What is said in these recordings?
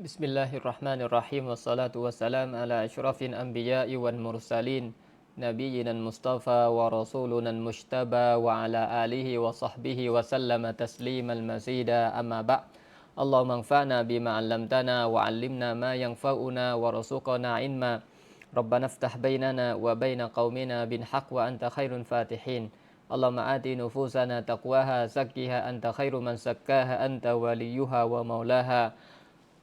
بسم الله الرحمن الرحيم والصلاة والسلام على أشرف الأنبياء والمرسلين نبينا المصطفى ورسولنا المجتبى وعلى آله وصحبه وسلم تسليما مزيدا أما بعد اللهم انفعنا بما علمتنا وعلمنا ما ينفعنا وارزقنا علما ربنا افتح بيننا وبين قومنا بالحق وأنت خير الفاتحين اللهم آت نفوسنا تقواها زكها أنت خير من زكاها أنت وليها ومولاها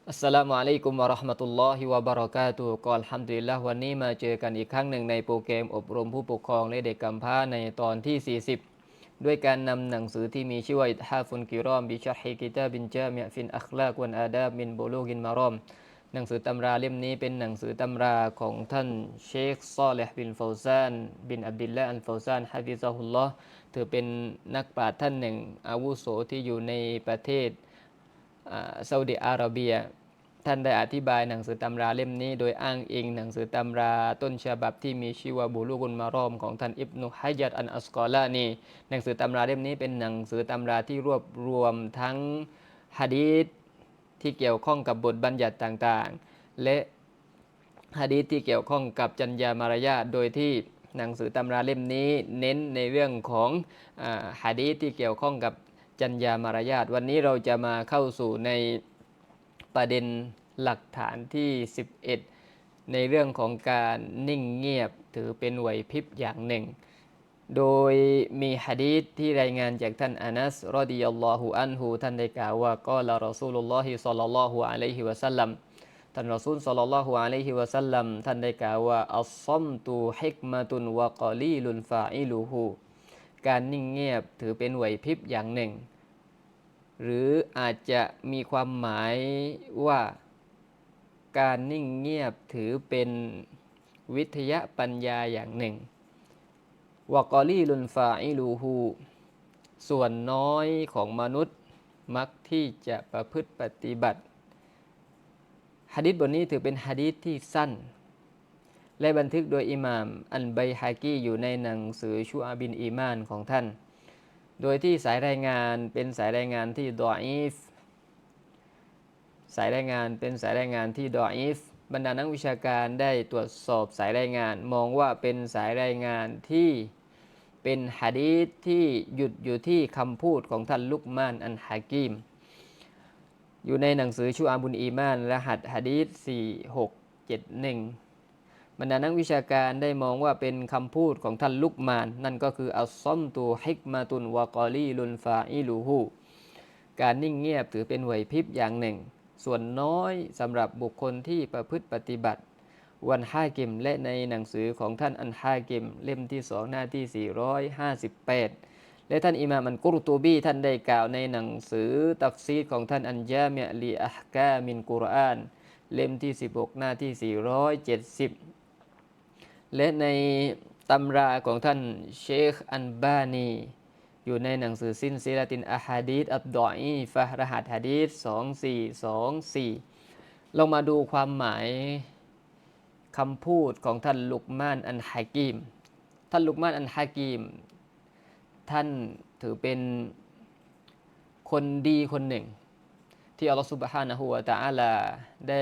อัสสลามุอะลัยกุมวะเราะห์มะตุลลอฮิวะบะเราะกาตุฮ์กอลฮัมดุลิลละห์วันนี้มาเจอกันอีกครั้งหนึ่งในโปรแกรมอบรมผู้ปกครองและเด็กกำพร้าในตอนที่ 40 ด้วยการนำหนังสือที่มีชื่อว่าอิฮาฟุนกิรอมบิชะฮิกิตาบินจามิฟินอัคลากวันอาดาบมินบูลูกินมารอม หนังสือตำราเล่มนี้เป็นหนังสือตำราของท่านเชคซอเลห์บินฟาวซาน บินอับดุลละอันฟาวซานฮะฟิซะฮุลลอฮ์ถือเป็นนักปราชญ์ท่านหนึ่ง อาวุโสที่อยู่ในประเทศ ซาอุดิอาระเบีย ท่านได้อธิบายหนังสือตำราเล่มนี้ โดยอ้างอิงหนังสือตำราต้นฉบับที่มีชื่อว่าบูลูกุลมารอมของท่านอิบนุฮัจัดอันอัสกอลานีหนังสือตำราเล่มนี้เป็นหนังสือตำราที่รวบรวมทั้งฮะดีษที่เกี่ยวข้องกับบทบัญญัติต่างๆ และฮะดีษที่เกี่ยวข้องกับจัญญามารยาทโดยที่หนังสือตำราเล่มนี้เน้นในเรื่องของฮะดีษที่เกี่ยวข้องกับ จัญญามารยาทวันนี้เราจะมาเข้าสู่ในประเด็นหลักฐานที่ 11 ในเรื่องของการนิ่งเงียบถือเป็นไหวพริบอย่างหนึ่ง โดยมีฮะดีษที่รายงานจากท่านอานัสรอดิยัลลอฮุอันฮูท่านได้กล่าวว่าก็ละรอซูลุลลอฮิศ็อลลัลลอฮุอะลัยฮิวะสัลลัมท่านรอซูลศ็อลลัลลอฮุอะลัยฮิวะสัลลัมท่านได้กล่าวว่าอัลซัมตุฮิกมะตุนวะกอลีลุนฟาอิลูฮู การนิ่งเงียบถือเป็นไหวพริบอย่างหนึ่ง หรืออาจจะมีความหมายว่าการนิ่งเงียบถือเป็นวิทยาปัญญาอย่างหนึ่งวกอลีลุนฟาอิลูฮูส่วนน้อยของมนุษย์มักที่จะประพฤติปฏิบัติฮะดิษบทนี้ถือเป็นฮะดิษที่สั้น และบันทึกโดยอิหม่าม อันไบฮากีอยู่ในหนังสือชูอาบินอีมานของท่าน โดยที่สายรายงานเป็นสายรายงานที่ดออีฟ สายรายงานเป็นสายรายงานที่ดออีฟ บรรดานักวิชาการได้ตรวจสอบสายรายงาน มองว่าเป็นสายรายงานที่เป็นฮะดีษที่หยุดอยู่ที่คำพูดของท่านลุกมานอันฮากิม อยู่ในหนังสือชูอาบุนอีมาน รหัสฮะดีษ4671 บรรดานักวิชาการได้มองว่าเป็นคำพูดของท่านลุกมาน นั่นก็คืออัลซอมตูฮิกมาตุนวะกอลีลุนฟาอิลูฮูการนิ่งเงียบถือเป็นไหวพริบอย่างหนึ่ง ส่วนน้อยสำหรับบุคคลที่ประพฤติปฏิบัติ วันฮากิมและในหนังสือของท่านอันฮากิม เล่มที่สองหน้าที่ 458 และท่านอิมามอันกุรตูบีท่านได้กล่าวในหนังสือตัฟซีรของท่านอันยามิยลีอัฮกามินกุรอาน เล่มที่ 16 หน้าที่ 470 และในตำราของท่านเชคอันบานี อยู่ในหนังสือซินซีลาตินอะฮะดีษอับดออีฟะรหัสฮะดีษ2424ลองมาดูความหมายคำพูดของท่านลุกมานอันฮากิม ท่านลุกมานอันฮากิม ท่านถือเป็นคนดีคนหนึ่ง ที่อัลลอฮฺสุบฮานะฮูวะตะอาลาได้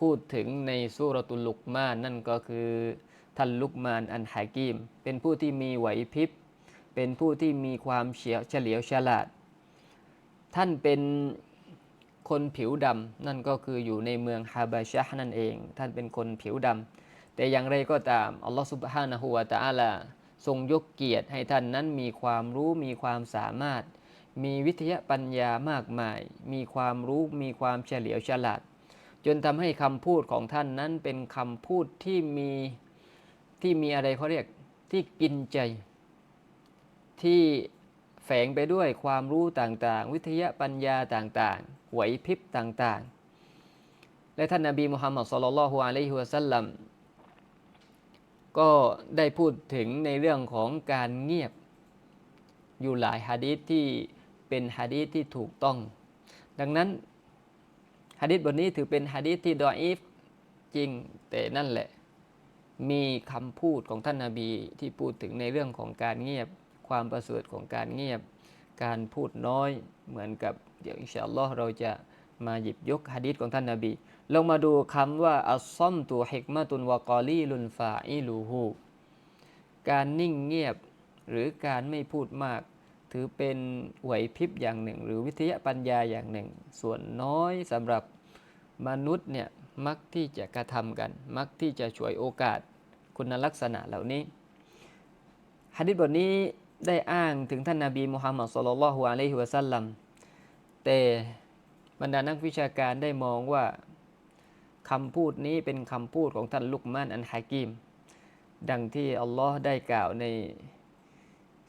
พูดถึงในสุรตุลลุกมานนั่นก็คือ ท่านลุกมานอันฮากิม เป็นผู้ที่มีไหวพริบ เป็นผู้ที่มีความเฉียวเฉลียวฉลาด ท่านเป็นคนผิวดำนั่นก็คืออยู่ในเมืองฮาบาชะนั่นเอง ท่านเป็นคนผิวดำแต่อย่างไรก็ตามอัลลอฮฺสุบฮานะฮูวะตาลาทรงยกเกียรติให้ท่านนั้นมีความรู้มีความสามารถ มีวิทยาปัญญามากมาย มีความรู้มีความเฉลียวฉลาด จนทำให้คำพูดของท่านนั้นเป็นคำพูดที่มี ที่มีอะไรเขาเรียกที่กินใจ ที่แฝงไปด้วยความรู้ต่างๆ วิทยาปัญญาต่างๆ ไหวพริบต่างๆ และท่านนบีมุฮัมมัดสุลลัลฮุอะลัยฮิวะสัลลัมก็ได้พูดถึงในเรื่องของการเงียบ อยู่หลายฮะดีษที่เป็นฮะดีษที่ถูกต้อง ดังนั้นฮะดีษบทนี้ถือเป็นฮะดีษที่ดออีฟจริงแต่นั่นแหละ มีคำพูดของท่านนาบีที่พูดถึงในเรื่องของการเงียบ ความประเสริฐของการเงียบ การพูดน้อยเหมือนกับเดี๋ยวอินชาอัลลอฮ์เราจะมาหยิบยกฮะดีษของท่านนาบีลองมาดูคำว่าอัลซอมตุฮิกมะตุนวะกอลีลุนฟาอิลูฮูการนิ่งเงียบหรือการไม่พูดมาก ถือเป็นไหวพริบอย่างหนึ่ง หรือวิทยาปัญญาอย่างหนึ่ง ส่วนน้อยสำหรับมนุษย์เนี่ยมักที่จะกระทำกัน มักที่จะช่วยโอกาส คุณลักษณะเหล่านี้ฮะดิษบทนี้ได้อ้างถึงท่านนาบีมุฮัมมัดสุลลัลฮุอะลัยฮิวะสัลลัมแต่บรรดานักวิชาการได้มองว่าคำพูดนี้เป็นคำพูดของท่านลุกมานอันฮากิม ดังที่อัลลอฮ์ได้กล่าวใน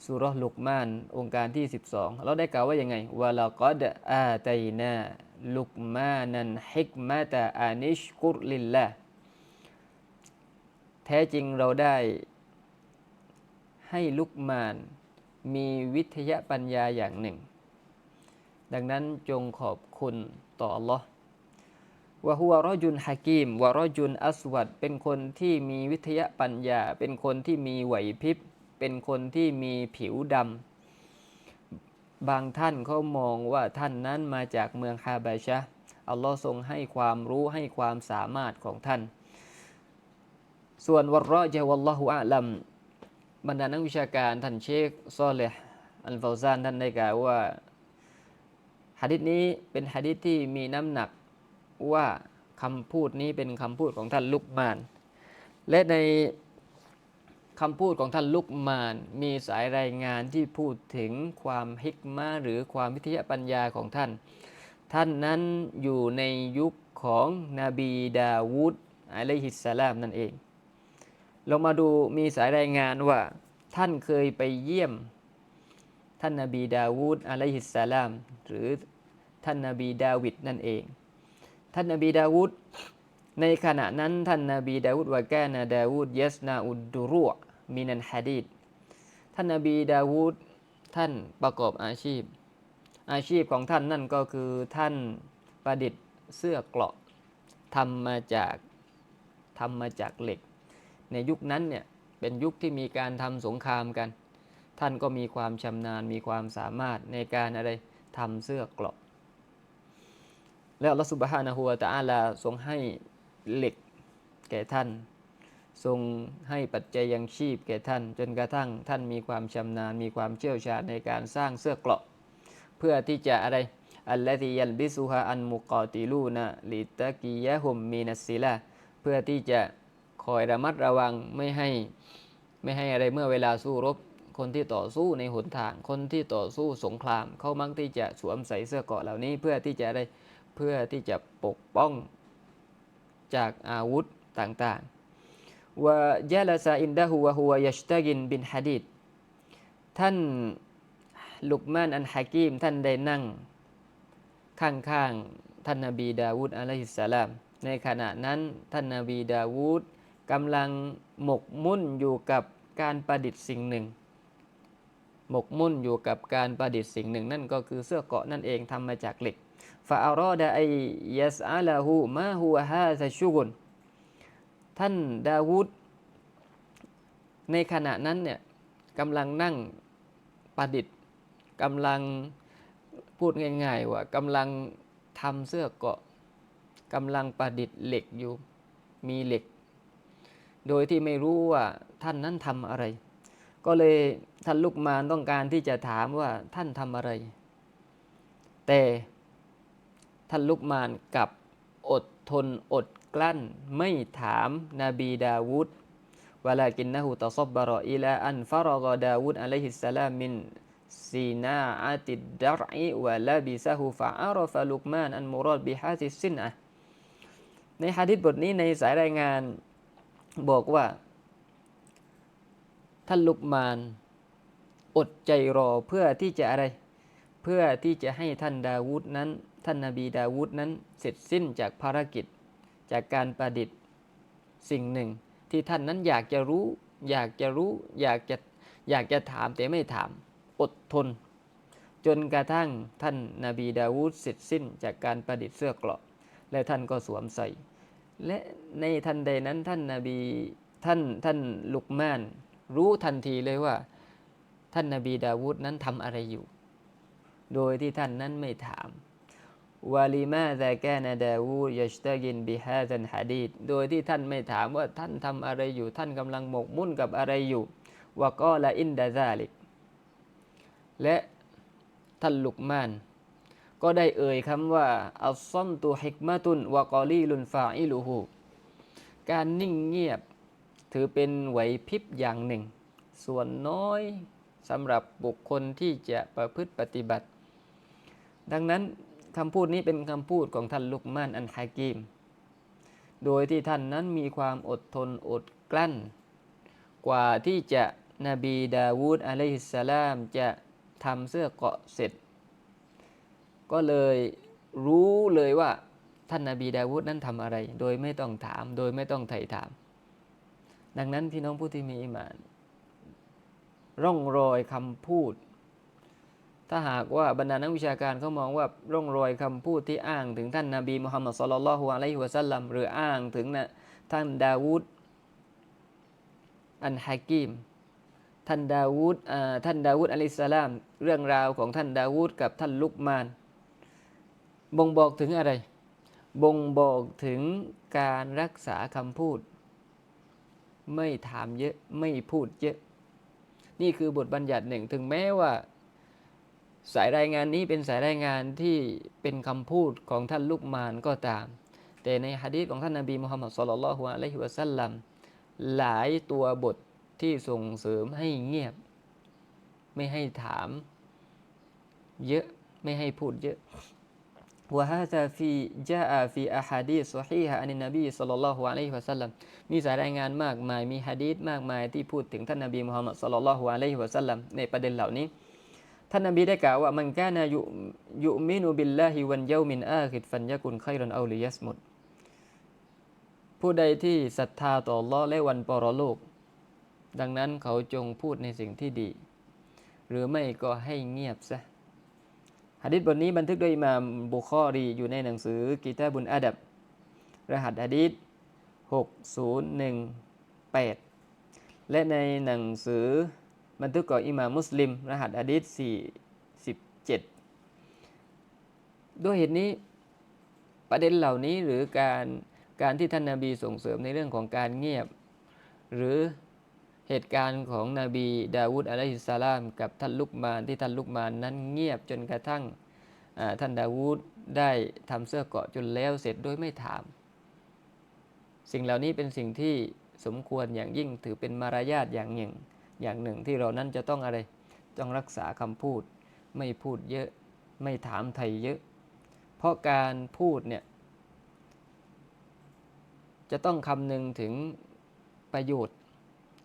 สุรลุกมานองค์การที่ 12เราได้กล่าวว่ายังไงวะลากอดอาตัยนาลุกมานันฮิกมะตะอานิชกุรลิลละ แท้จริงเราได้ให้ลุกมานมีวิทยาปัญญาอย่างหนึ่ง ดังนั้นจงขอบคุณต่อ Allah วะฮุวะรอจุนฮะกีมวะรอจุนอัสวัดเป็นคนที่มีวิทยาปัญญา เป็นคนที่มีไหวพริบ เป็นคนที่มีผิวดำ บางท่านเขามองว่าท่านนั้นมาจากเมืองฮาบาชะอัลลอฮ์ทรงให้ความรู้ให้ความสามารถของท่าน ส่วนวะรอจวัลลอฮุอะลัมบรรดานักวิชาการท่านเชคซอเลห์อัลฟาวซานท่านได้กล่าวว่าฮะดิษนี้เป็นฮะดิษที่มีน้ำหนักว่าคำพูดนี้เป็นคำพูดของท่านลุกมาน และในคำพูดของท่านลุกมานมีสายรายงานที่พูดถึงความฮิกมาหรือความวิทยาปัญญาของท่าน ท่านนั้นอยู่ในยุคของนบีดาวูดอะลัยฮิสสลามนั่นเอง เรามาดูมีสายรายงานว่า ท่านเคยไปเยี่ยม ท่านนาบีดาวูดอะลัยฮิสสลาม หรือท่านนาบีดาวิดนั่นเอง ท่านนบีดาวูดในขณะนั้นท่านนบีดาวูดว่าแกนาดาวูดยัสนาอุดดุรุมินันฮะดีดท่านนบีดาวูดท่านประกอบอาชีพ อาชีพของท่านนั่นก็คือท่านประดิษฐ์เสื้อเกราะทำมาจากทำมาจากเหล็ก ในยุคนั้นเนี่ยเป็นยุคที่มีการทำสงครามกัน ท่านก็มีความชำนาญมีความสามารถในการอะไรทำเสื้อเกราะ แล้วอัสุบฮานะฮูวตะอาลาทรงให้เหล็กแก่ท่าน ทรงให้ปัจจัยยังชีพแก่ท่าน จนกระทั่งท่านมีความชำนาญมีความเชี่ยวชาญในการสร้างเสื้อเกราะ เพื่อที่จะอะไรอัลลอฮิยัลบิซุฮาอันมุกอติลูนะลิตะกียะฮุมมีนัสซิลาเพื่อที่จะ คอยระมัดระวังไม่ให้ไม่ให้อะไรเมื่อเวลาสู้รบ คนที่ต่อสู้ในหนทาง คนที่ต่อสู้สงคราม เขามักที่จะสวมใส่เสื้อเกราะเหล่านี้เพื่อที่จะได้เพื่อที่จะปกป้องจากอาวุธต่างๆว่ายะลาซาอินดะฮูวะฮูวยัชตะกินบินฮะดีดท่านลุกมานอันฮะกีมท่านได้นั่ง ข้างๆท่านนบีดาวูดอะลัยฮิสสลาม ในขณะนั้นท่านนบีดาวูด กำลังหมกมุ่นอยู่กับการประดิษฐ์สิ่งหนึ่ง หมกมุ่นอยู่กับการประดิษฐ์สิ่งหนึ่ง นั่นก็คือเสื้อเกาะนั่นเองทำมาจากเหล็กฟาอารอดะไอยัสอาลาหูมาฮูฮาซาชุกุนท่านดาวูดในขณะนั้นเนี่ยกำลังนั่งประดิษฐ์กำลังพูดง่ายๆว่ากำลังทำเสื้อเกาะกำลังประดิษฐ์เหล็กอยู่ มีเหล็ก โดยที่ไม่รู้ว่าท่านนั้นทำอะไร ก็เลยท่านลุกมานต้องการที่จะถามว่าท่านทำอะไร แต่ท่านลุกมานกับอดทนอดกลั้นไม่ถามนาบีดาวูดวลากินนะฮูตซบบรออิลาอันฟารกดาวูดอะลัยฮิสสลามมินซีนาอาติดดรอิวะลาบิซะฮูฟะอารฟะลุกมานอันมุรอดบิฮาซิสินอะในฮะดิษบทนี้ในสายรายงาน บอกว่า ท่านลุกมาน อดใจรอเพื่อที่จะอะไร เพื่อที่จะให้ท่านดาวูดนั้น ท่านนาบีดาวูดนั้น เสร็จสิ้นจากภารกิจ จากการประดิษฐ์สิ่งหนึ่ง ที่ท่านนั้นอยากจะรู้ อยากจะรู้ อยากจะอยากจะถามแต่ไม่ถาม อดทน จนกระทั่งท่านนาบีดาวูดเสร็จสิ้นจากการประดิษฐ์เสื้อเกราะ และท่านก็สวมใส่ และในทันใดนั้นท่านนาบีท่านท่านลุกมาน รู้ทันทีเลยว่า ท่านนาบีดาวูดนั้นทำอะไรอยู่ โดยที่ท่านนั้นไม่ถามวาลิมาซากนาดาวูดยัชตากินบิฮาซันฮะดีดโดยที่ท่านไม่ถามว่าท่านทำอะไรอยู่ ท่านกำลังหมกมุ่นกับอะไรอยู่วะกอละอินดาซาลิกและท่านลุกมาน ก็ได้เอ่ยคำว่าอัลซอมตุฮิกมาตุนวะกอลีลุนฟาอิลูฮูการนิ่งเงียบถือเป็นไหวพริบอย่างหนึ่ง ส่วนน้อยสำหรับบุคคลที่จะประพฤติปฏิบัติ ดังนั้นคำพูดนี้เป็นคำพูดของท่านลุกมานอันฮากิม โดยที่ท่านนั้นมีความอดทนอดกลั้น กว่าที่จะนบีดาวูดอะลัยฮิสสลามจะทำเสื้อเกราะเสร็จ ก็เลยรู้เลยว่าท่านนาบีดาวูดนั้นทำอะไร โดยไม่ต้องถาม โดยไม่ต้องไถ่ถาม ดังนั้นพี่น้องผู้ที่มีอิมาน ร่องรอยคำพูด ถ้าหากว่าบรรดานักวิชาการเขามองว่าร่องรอยคำพูดที่อ้างถึงท่านนาบีมุฮัมมัดสุลลัลฮุอะลัยฮิวะสัลลัมหรืออ้างถึงนะท่านดาวูดอันฮากิมท่านดาวูดอ่าท่านดาวูดอะลัยฮิสสลาม เรื่องราวของท่านดาวูดกับท่านลุกมาน บ่งบอกถึงอะไร บ่งบอกถึงการรักษาคำพูด ไม่ถามเยอะไม่พูดเยอะ นี่คือบทบัญญัติหนึ่งถึงแม้ว่า สายรายงานนี้เป็นสายรายงานที่เป็นคำพูดของท่านลุกมานก็ตาม แต่ในฮะดีษของท่านนบีมุฮัมมัดสุลลัลลอฮุอะลัยฮิวะสัลลัมหลายตัวบทที่ส่งเสริมให้เงียบ ไม่ให้ถาม เยอะไม่ให้พูดเยอะ وهذا في جاء في أحاديث صحيحة عن النبي صلى الله عليه وسلم มีสายรายงานมากมาย มีฮะดีษมากมายที่พูดถึงท่านนบีมุฮัมมัดศ็อลลัลลอฮุอะลัยฮิวะสัลลัมในประเด็นเหล่านี้ ท่านนบีได้กล่าวว่ามันกานายุยุมินุบิลลาฮิวันเยามินอาคิดฟันยะกุนไครันเอาลิยัสมุดผู้ใดที่ศรัทธาต่ออัลลอฮ์และวันปรโลก ดังนั้นเขาจงพูดในสิ่งที่ดี หรือไม่ก็ให้เงียบซะ หะดิษบทนี้บันทึกโดยอิหม่ามบุคอรีอยู่ในหนังสือกิตาบุนอาดับ รหัสหะดีษ6018 และในหนังสือบันทึกของอิหม่ามมุสลิม รหัสหะดีษ47ด้วยเหตุนี้ประเด็นเหล่านี้หรือการการที่ท่านนาบีส่งเสริมในเรื่องของการเงียบ หรือ เหตุการณ์ของนบีดาวูดอะลัยฮิสสลามกับท่านลุกมานที่ท่านลุกมานนั้นเงียบจนกระทั่งท่านดาวูดได้ทำเสื้อเกาะจนแล้วเสร็จโดยไม่ถาม สิ่งเหล่านี้เป็นสิ่งที่สมควรอย่างยิ่งถือเป็นมารยาทอย่างหนึ่ง อย่างหนึ่งที่เรานั้นจะต้องอะไรต้องรักษาคำพูด ไม่พูดเยอะไม่ถามไทยเยอะ เพราะการพูดเนี่ยจะต้องคำนึงถึงประโยชน์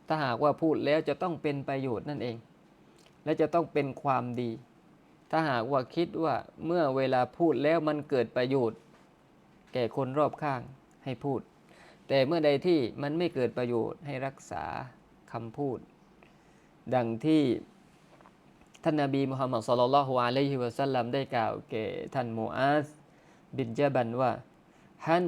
ถ้าหากว่าพูดแล้วจะต้องเป็นประโยชน์นั่นเอง และจะต้องเป็นความดี ถ้าหากว่าคิดว่าเมื่อเวลาพูดแล้วมันเกิดประโยชน์ แก่คนรอบข้างให้พูด แต่เมื่อใดที่มันไม่เกิดประโยชน์ให้รักษาคำพูด ดังที่ท่านนบีมุฮัมมัดสุลลัลฮุอะลัยฮิวะสัลลัมได้กล่าวแก่ท่านมูอาซบินจบันว่าฮัน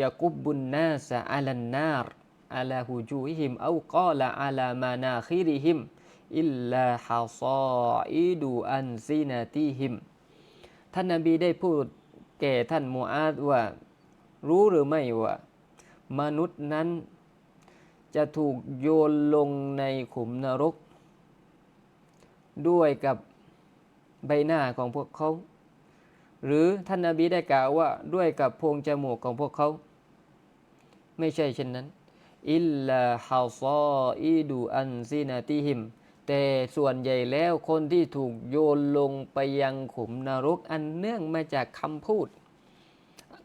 ยากุบบุนนาสะอัลันนาร อัลาฮูจูฮิมเอากาละอัลามานาคิริฮิมอิลลาฮาซาอิดูอันซีนาติฮิม ท่านนบีได้พูดแก่ท่านมูอาซว่า รู้หรือไม่ว่า มนุษย์นั้นจะถูกโยนลงในขุมนรก ด้วยกับใบหน้าของพวกเขา หรือท่านนาบีได้กล่าวว่าด้วยกับพรงจมูกของพวกเขา ไม่ใช่เช่นนั้น อิลลาฮาซาอิดูอันซินาติฮิม แต่ส่วนใหญ่แล้วคนที่ถูกโยนลงไปยังขุมนรกอันเนื่องมาจากคำพูด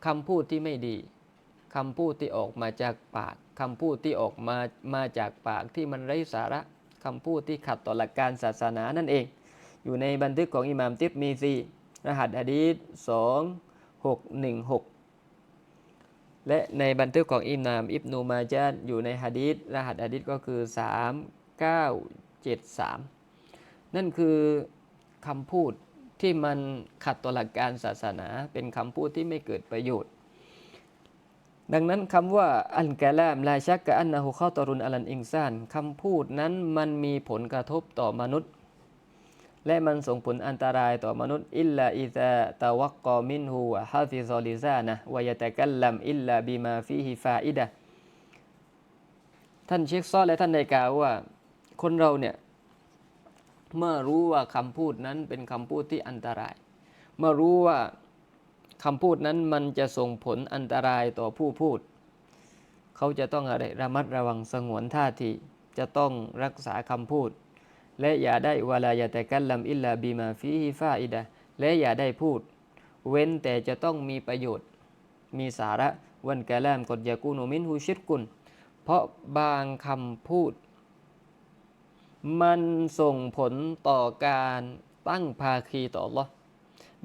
คำพูดที่ไม่ดีคำพูดที่ออกมาจากปากคำพูดที่ออกมามาจากปากที่มันไร้สาระคำพูดที่ขัดต่อหลักการศาสนานั่นเอง อยู่ในบันทึกของอิหม่ามติบมีซีรหัสอะดีษ2616 และในบันทึกของอิหมามอิบนูมาจาดอยู่ในฮะดีษรหัสอะดีษก็คือ 3973 นั่นคือคำพูดที่มันขัดต่อหลักการศาสนา เป็นคำพูดที่ไม่เกิดประโยชน์ ดังนั้นคำว่าอันกะลามลาชักกะอันนะฮุข้าตรุนอัลันอิงซานคำพูดนั้นมันมีผลกระทบต่อมนุษย์ และมันส่งผลอันตรายต่อมนุษย์อิลลาอิซาตะวักกอมินฮูวฮาฟิซอลิซานะวะยตะกัลลัมอิลลาบิมาฟีฮิฟาอิดะท่านเชคซอและท่านได้กล่าวว่า คนเราเนี่ย เมื่อรู้ว่าคำพูดนั้นเป็นคำพูดที่อันตราย เมื่อรู้ว่าคำพูดนั้นมันจะส่งผลอันตรายต่อผู้พูด เขาจะต้องอะไรระมัดระวังสงวนท่าที จะต้องรักษาคำพูด และอย่าได้วลายะแต่กัลลัมอิลลาบีมาฟีฮิฟาอิดะและอย่าได้พูด เว้นแต่จะต้องมีประโยชน์ มีสาระวันกะลามกดยากูโนมินฮูชิดกุลเพราะบางคำพูด มันส่งผลต่อการตั้งภาคีต่อ Allah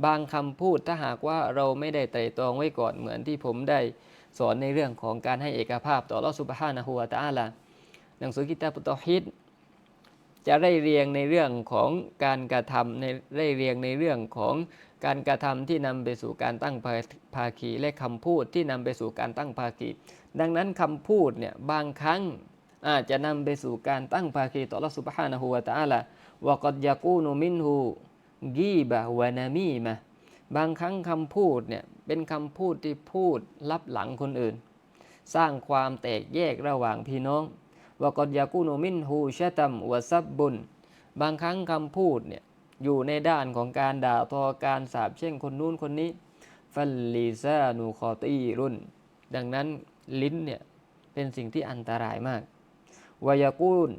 บางคำพูดถ้าหากว่าเราไม่ได้ไตร่ตรองไว้ก่อนเหมือนที่ผมได้สอนในเรื่องของการให้เอกภาพต่อ Allah สุบฮานะฮูวะตะอาลาหนังสือกิตาปุตตฮิด จะได้เรียงในเรื่องของการกระทำในได้เรียงในเรื่องของการกระทำที่นำไปสู่การตั้งภาคีและคำพูดที่นำไปสู่การตั้งภาคี ดังนั้นคำพูดเนี่ยบางครั้งอาจจะนำไปสู่การตั้งภาคีต่อ Allah Subhanahu wa Taala วกดยากูนุมินฮูกีบะวานามีมะบางครั้งคำพูดเนี่ยเป็นคำพูดที่พูดลับหลังคนอื่น สร้างความแตกแยกระหว่างพี่น้อง วกอดยากูนุมินฮูชะตัมวะซับบุนบางครั้งคำพูดเนี่ยอยู่ในด้านของการด่าทอการสาบเช่นคนนู้นคนนี้ฟัลลิซานูคอตีรุนดังนั้นลิ้นเนี่ยเป็นสิ่งที่อันตรายมากวายากูล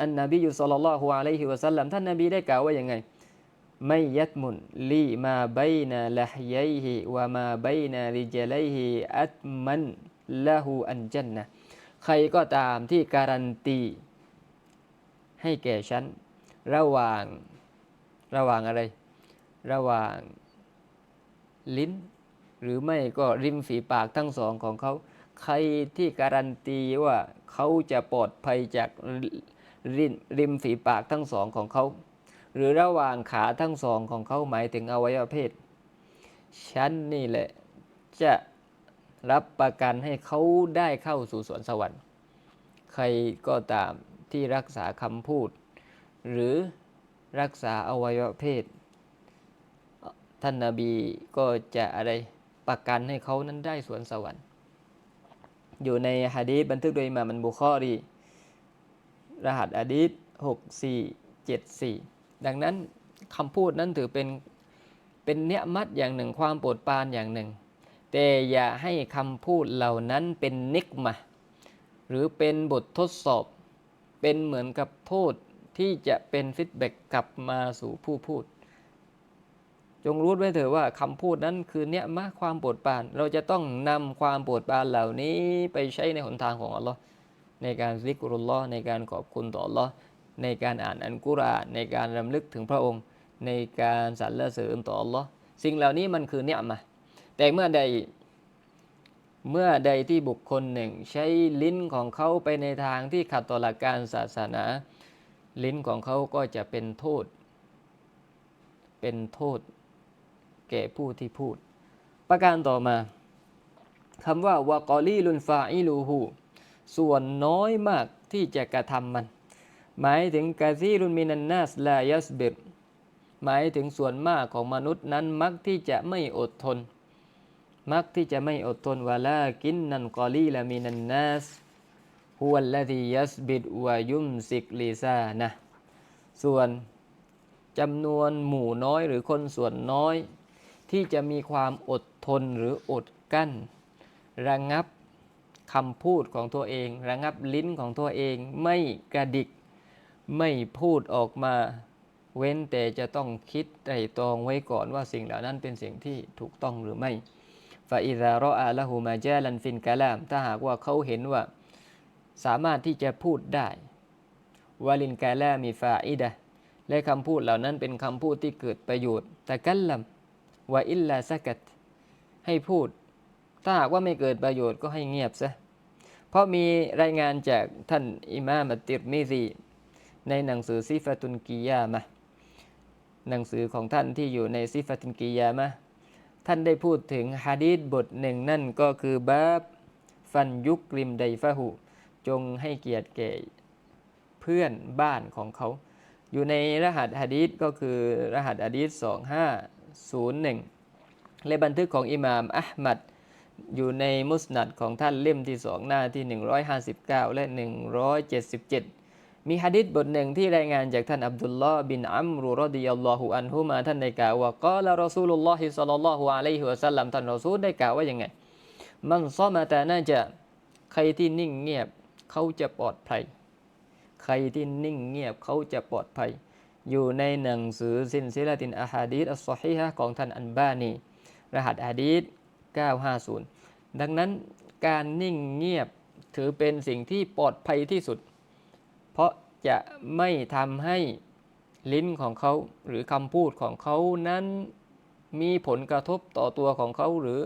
อันนบียุสลลัลลอฮุอะลัยฮิวะสัลลัมท่านนบีได้กล่าวว่าอย่างไง ไม่ยัดมุนลีมาใบนาละฮยัยฮิวะมาใบนาริเจลัยฮิอัตมันละหูอันจันนะ ใครก็ตามที่การันตี ให้แก่ฉัน ระหว่าง ระหว่างอะไร ระหว่างลิ้น หรือไม่ก็ริมฝีปากทั้งสองของเขา ใครที่การันตีว่าเขาจะปลอดภัยจากริมริมฝีปากทั้งสองของเขา หรือระหว่างขาทั้งสองของเขาหมายถึงอวัยวะเพศ ฉันนี่แหละจะ รับประกันให้เขาได้เข้าสู่สวนสวรรค์ ใครก็ตามที่รักษาคำพูด หรือรักษาอวัยวะเพศ ท่านนาบีก็จะอะไรประกันให้เขานั้นได้สวนสวรรค์ อยู่ในฮะดีษบันทึกโดยมามันบุคอรี รหัสอะดีษ6474 ดังนั้นคำพูดนั้นถือเป็นเป็นเนื้อมัดอย่างหนึ่งความโปรดปรานอย่างหนึ่ง แต่อย่าให้คำพูดเหล่านั้นเป็นนิกมาหรือเป็นบททดสอบ เป็นเหมือนกับโทษที่จะเป็นฟีดแบ็กกลับมาสู่ผู้พูด จงรู้ไว้เถอะว่าคำพูดนั้นคือเนี้ยมาความปรดปาน เราจะต้องนำความปรดปานเหล่านี้ไปใช้ในหนทางของอัลลอฮ์ในการซิกรุลลอฮ์ในการขอบคุณต่ออัลลอฮ์ในการอ่านอันกุรอานในการรำลึกถึงพระองค์ ในการสรรเสริญต่ออัลลอฮ์สิ่งเหล่านี้มันคือเนี้ยมา แต่เมื่อใด เมื่อใดที่บุคคลหนึ่ง ใช้ลิ้นของเขาไปในทางที่ขัดต่อหลักการศาสนา ลิ้นของเขาก็จะเป็นโทษ เป็นโทษ แก่ผู้ที่พูด ประการต่อมาคำว่าวากอลีลุนฟาอิลูฮูส่วนน้อยมากที่จะกระทำมัน หมายถึงกาซีรุนมินันนัสลายัสบิรหมายถึงส่วนมากของมนุษย์นั้นมักที่จะไม่อดทน มักที่จะไม่อดทนวลากินนันกอลีละมินันนัสฮุวัลลดียัสบิดวายุมซิกลิซานะส่วนจำนวนหมู่น้อยหรือคนส่วนน้อย ที่จะมีความอดทนหรืออดกั้น ระงับคำพูดของตัวเอง ระงับลิ้นของตัวเองไม่กระดิก ไม่พูดออกมาเว้นแต่จะต้องคิดไตรตรองไว้ก่อนว่าสิ่งเหล่านั้นเป็นสิ่งที่ถูกต้องหรือไม่ ฟาอิซารออาละหูมาเจลันฟินกาลาม ถ้าหากว่าเขาเห็นว่า สามารถที่จะพูดได้วาลินกาลามีฟาอิดะและคำพูดเหล่านั้นเป็นคำพูดที่เกิดประโยชน์แต่กัลลัมวาอิลลาสกัดให้พูด ถ้าหากว่าไม่เกิดประโยชน์ก็ให้เงียบซะเพราะมีรายงานจากท่านอิมามติรมิซีในหนังสือซิฟตุนกียามะหนังสือของท่านที่อยู่ในซิฟตุนกียามะ ท่านได้พูดถึงฮะดีษบทหนึ่งนั่นก็คือบาบฟันยุกริมไดฟะหูจงให้เกียรติแก่เพื่อนบ้านของเขา อยู่ในรหัสหะดีษก็คือรหัสหะดีษ2501 และบันทึกของอิหม่ามอัลมัดอยู่ในมุสนัดของท่านเล่มที่สองหน้าที่ 159 และ 177 มีฮะดิษบทหนึ่งที่รายงานจากท่านอับดุลลอฮ์บินอัมรุรดิยัลลอฮุอันฮุมาท่านได้กล่าวว่ากาลรอซูลุลลอฮิสัลลัลลอฮุอะลัยฮิวะสัลลัมท่านรอซูลได้กล่าวว่ายังไง มันซ้อมาแตาน่าจะใครที่นิ่งเงียบเขาจะปลอดภัย ใครที่นิ่งเงียบเขาจะปลอดภัย อยู่ในหนังสือซินซิลาตินอะฮาดีษอัสซอฮีฮะของท่านอันบานีรหัสอะดีษ950 ดังนั้นการนิ่งเงียบถือเป็นสิ่งที่ปลอดภัยที่สุด เพราะจะไม่ทำให้ลิ้นของเขาหรือคำพูดของเขานั้นมีผลกระทบต่อตัวของเขาหรือ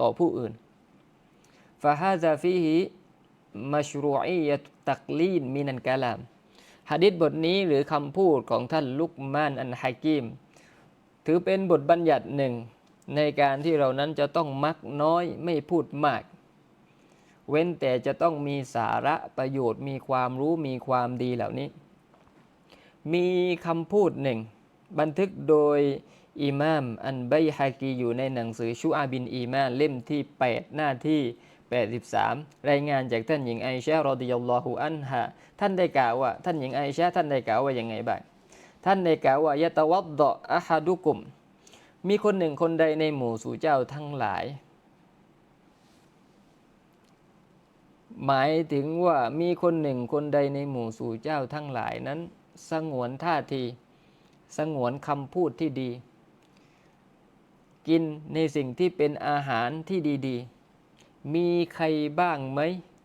ต่อผู้อื่นฟาฮาซาฟีฮิมัชรูอียตักลีนมินันกาลามฮะดิษบทนี้หรือคำพูดของท่านลุกมานอันฮากิม ถือเป็นบทบัญญัติหนึ่ง ในการที่เรานั้นจะต้องมักน้อยไม่พูดมาก เว้นแต่จะต้องมีสาระประโยชน์ มีความรู้มีความดีเหล่านี้ มีคำพูดหนึ่ง บันทึกโดยอิมามอันไบฮากีอยู่ในหนังสือชูอาบินอีมานเล่มที่ 8 หน้าที่ 83 รายงานจากท่านหญิงไอชารอดิยัลลอฮุอันฮะท่านได้กล่าวว่า ท่านหญิงไอชาท่านได้กล่าวว่าอยังไงบ้าง ท่านได้กล่าวว่ายะตะวัดดะอะฮัดุกุม มีคนหนึ่งคนใดในหมู่สู่เจ้าทั้งหลาย หมายถึงว่ามีคนหนึ่งคนใดในหมู่สู่เจ้าทั้งหลายนั้น สงวนท่าที สงวนคำพูดที่ดี กินในสิ่งที่เป็นอาหารที่ดีๆ มีใครบ้างไหม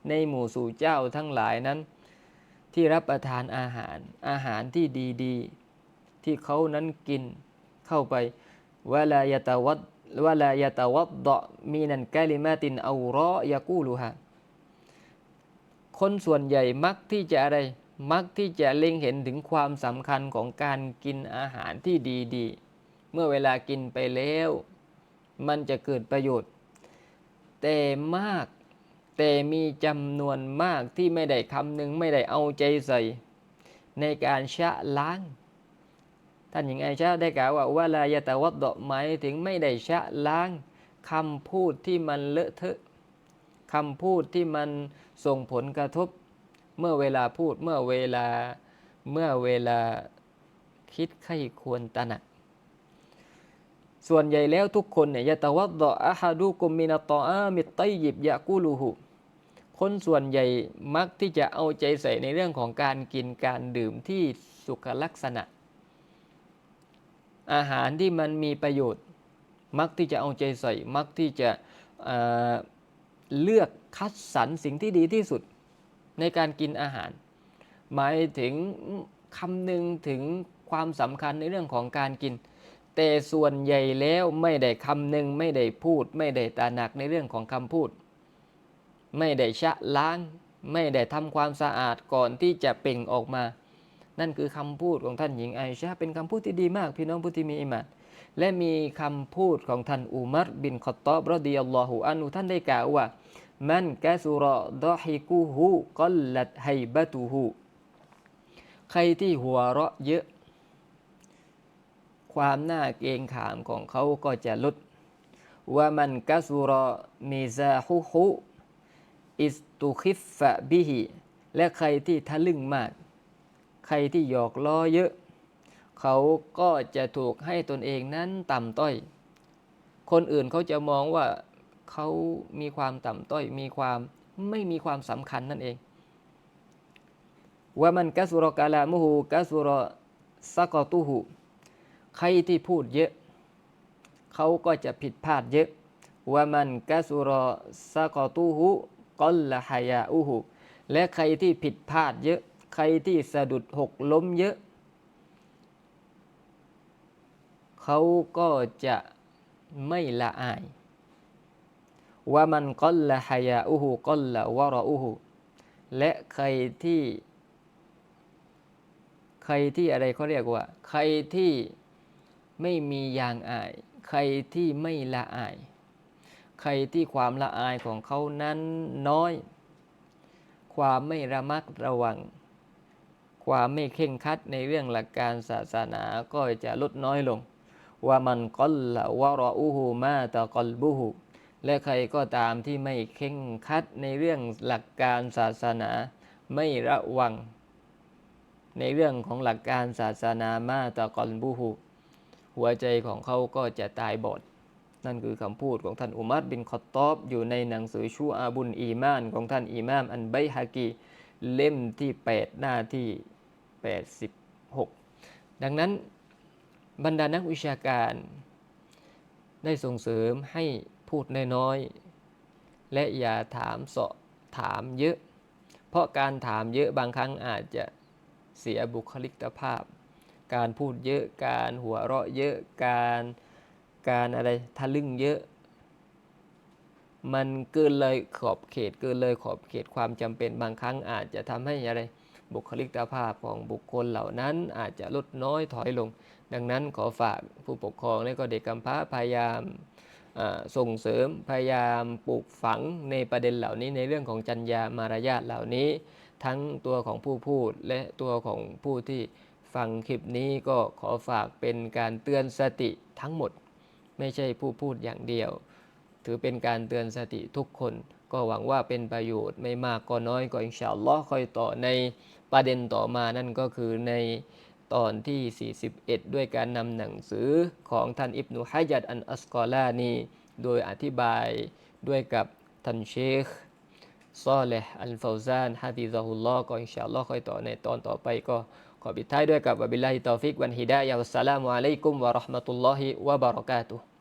ในหมู่สู่เจ้าทั้งหลายนั้น ที่รับประทานอาหารอาหารที่ดีๆ ที่เขานั้นกินเข้าไปวลายตะวัดวลายตะวัดดะมีนันกลิมาตินเอารอยะกูลูฮะ คนส่วนใหญ่มักที่จะอะไร มักที่จะเล็งเห็นถึงความสำคัญของการกินอาหารที่ดีๆ เมื่อเวลากินไปแล้ว มันจะเกิดประโยชน์ แต่มากแต่มีจำนวนมากที่ไม่ได้คำหนึ่งไม่ได้เอาใจใส่ ในการชะล้าง ท่านหญิงไอชาได้กล่าวว่าวลายตะวัดดอกหมายถึงไม่ได้ชะล้างคำพูดที่มันเลอะเทอะ คำพูดที่มันส่งผลกระทบเมื่อเวลาพูดเมื่อเวลาเมื่อเวลาคิดไข้ควรตระหนักส่วนใหญ่แล้วทุกคนเนี่ยยะตะวัดดะอะฮะดูกุมมินตออามิตไตยิบยะกูลูหุคนส่วนใหญ่มักที่จะเอาใจใส่ในเรื่องของการกินการดื่มที่สุขลักษณะ อาหารที่มันมีประโยชน์ มักที่จะเอาใจใส่ มักที่จะ เลือกคัดสรรสิ่งที่ดีที่สุดในการกินอาหาร หมายถึงคำนึงถึงความสำคัญในเรื่องของการกิน แต่ส่วนใหญ่แล้วไม่ได้คำนึงไม่ได้พูด ไม่ได้ตระหนักในเรื่องของคำพูด ไม่ได้ชะล้าง ไม่ได้ทำความสะอาดก่อนที่จะเป่งออกมา นั่นคือคำพูดของท่านหญิงไอชาเป็นคำพูดที่ดีมาก พี่น้องผู้ที่มีอิมานและมีคำพูดของท่านอุมัรบินขอตอบรดิยัลลอฮุอันุท่านได้กล่าวว่า มันกะสุรอดอฮิกูฮูกัลลัดไฮบะตูฮูใครที่หัวเราะเยอะ ความน่าเกรงขามของเขาก็จะลดว่ามันกะสุรอมิซาฮุฮูอิสตุคิฟฟะบิฮิและใครที่ทะลึ่งมาก ใครที่หยอกล้อเยอะ เขาก็จะถูกให้ตนเองนั้นต่ำต้อย คนอื่นเขาจะมองว่าเขามีความต่ำต้อย มีความไม่มีความสำคัญนั่นเองว่ามันกัสุรกาลามุหูกัสุรสกอตุหูใครที่พูดเยอะ เขาก็จะผิดพลาดเยอะว่ามันกัสุรสกอตุหูกอลละฮายาอูหูและใครที่ผิดพลาดเยอะ ใครที่สะดุดหกล้มเยอะ เขาก็จะไม่ละอายว่ามันกลละฮายาอูหูกลละวรออูหูและใครที่ ใครที่อะไรเขาเรียกว่า ใครที่ไม่มียางอาย ใครที่ไม่ละอาย ใครที่ความละอายของเขานั้นน้อย ความไม่ระมัดระวัง ความไม่เข่งคัดในเรื่องหลักการศาสนาก็จะลดน้อยลง ว่ามันกอลละวะรออูฮูมาตะกอลบุฮูและใครก็ตามที่ไม่เข่งคัดในเรื่องหลักการศาสนา ไม่ระวัง ในเรื่องของหลักการศาสนามาตะกอลบุฮูหัวใจของเขาก็จะตายบอด นั่นคือคำพูดของท่านอุมัรบินคอตตอบ อยู่ในหนังสือชูอาบุนอีมาน ของท่านอิมามอันไบฮากีเล่มที่ 8 หน้าที่ 86 ดังนั้นบรรดานักวิชาการได้ส่งเสริมให้พูดน้อยๆ และอย่าถามเสาะถามเยอะ เพราะการถามเยอะบางครั้งอาจจะเสียบุคลิกภาพ การพูดเยอะ การหัวเราะเยอะ การการอะไรทะลึ่งเยอะ มันเกินเลยขอบเขตเกินเลยขอบเขตความจำเป็นบางครั้งอาจจะทำให้อะไร บุคลิกภาพของบุคคลเหล่านั้นอาจจะลดน้อยถอยลง ดังนั้นขอฝากผู้ปกครองและก็เด็กกำพร้าพยายามส่งเสริมพยายามปลูกฝังในประเด็นเหล่านี้ในเรื่องของจัญญามารยาทเหล่านี้ ทั้งตัวของผู้พูดและตัวของผู้ที่ฟังคลิปนี้ก็ขอฝากเป็นการเตือนสติทั้งหมด ไม่ใช่ผู้พูดอย่างเดียว ถือเป็นการเตือนสติทุกคน ก็หวังว่าเป็นประโยชน์ไม่มากก็น้อยก็อินชาอัลลอฮ์ค่อยต่อใน ประเด็นต่อมานั่นก็คือในตอนที่ 41 ด้วยการนำหนังสือของท่านอิบนุฮะจัดอันอัสกอลานีโดยอธิบายด้วยกับท่านเชคซอเลห์อัลฟาวซานฮะฟิซะฮุลลอฮ์ก็อินชาอัลลอฮ์ค่อยต่อในตอนต่อไปก็ขอปิดท้ายด้วยกับวะบิลลาฮิตอฟิกวันฮิดายะวัสสลามุอะลัยกุมวะเราะห์มะตุลลอฮิวะบะเราะกาตุฮ์